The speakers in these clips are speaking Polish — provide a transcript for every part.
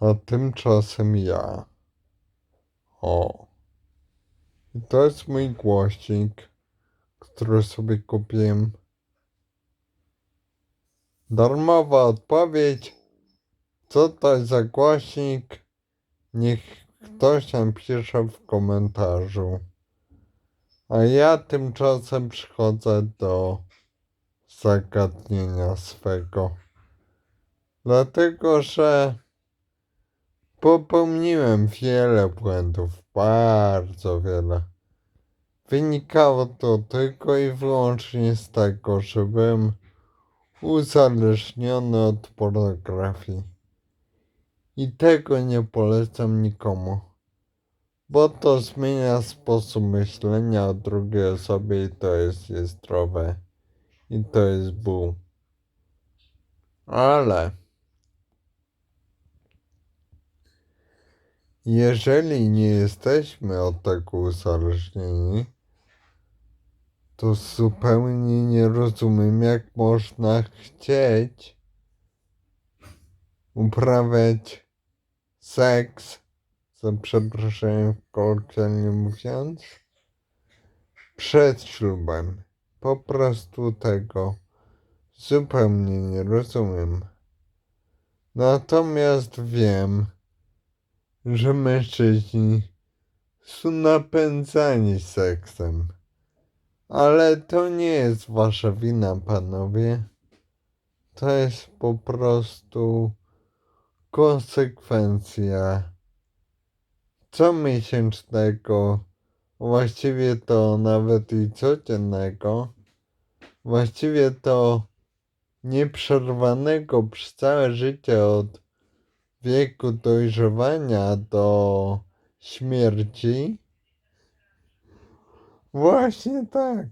A tymczasem ja. O. I to jest mój głośnik, który sobie kupiłem. Darmowa odpowiedź. Co to za głośnik? Niech ktoś napisze w komentarzu. A ja tymczasem przychodzę do zagadnienia swego. Dlatego, że popełniłem wiele błędów, bardzo wiele. Wynikało to tylko i wyłącznie z tego, że byłem uzależniony od pornografii. I tego nie polecam nikomu, bo to zmienia sposób myślenia o drugiej osobie i to jest niezdrowe. I to jest ból. Ale jeżeli nie jesteśmy od tego uzależnieni, to zupełnie nie rozumiem, jak można chcieć uprawiać seks, za przeproszeniem kolokwialnie mówiąc, przed ślubem. Po prostu tego zupełnie nie rozumiem. Natomiast wiem, że mężczyźni są napędzani seksem. Ale to nie jest wasza wina, panowie. To jest po prostu konsekwencja comiesięcznego, właściwie to nawet i codziennego, właściwie to nieprzerwanego przez całe życie od wieku dojrzewania do śmierci. Właśnie tak.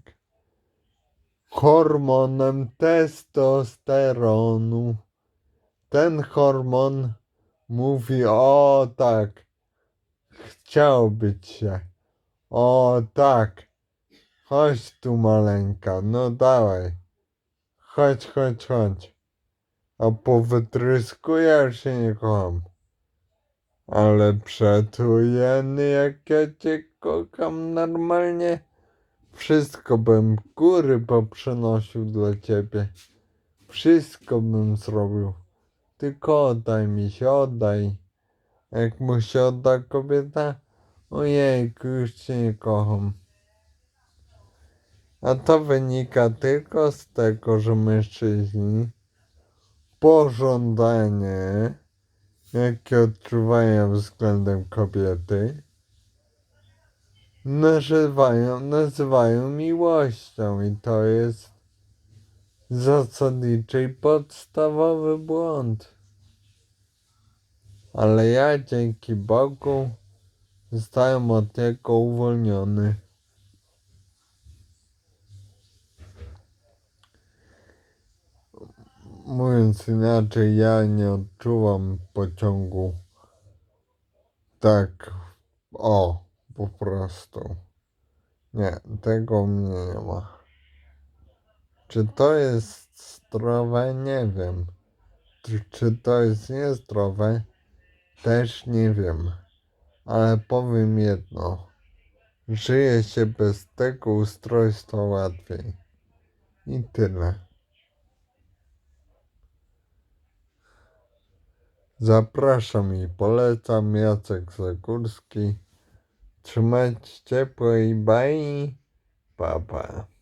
Hormonem testosteronu. Ten hormon mówi: O tak, chciałby się. O tak, chodź tu maleńka, no dawaj. Chodź, chodź, chodź. A po wytrysku ja już się kocham. Ale przetujeny jak ja cię kocham normalnie. Wszystko bym góry poprzenosił dla ciebie. Wszystko bym zrobił. Tylko oddaj mi się, oddaj. Jak mu się odda kobieta, ojejku, już cię nie kocham. A to wynika tylko z tego, że mężczyźni pożądanie, jakie odczuwają względem kobiety, nazywają, nazywają miłością i to jest zasadniczy i podstawowy błąd. Ale ja dzięki Bogu zostałem od niego uwolniony. Mówiąc inaczej, ja nie odczuwam pociągu tak, o, po prostu. Nie, tego mnie nie ma. Czy to jest zdrowe? Nie wiem. Czy, czy to jest niezdrowe? Też nie wiem. Ale powiem jedno. Żyje się bez tego ustrojstwa łatwiej. I tyle. Zapraszam i polecam Jacek Zagórski. Trzymajcie ciepło i bye. Pa, pa.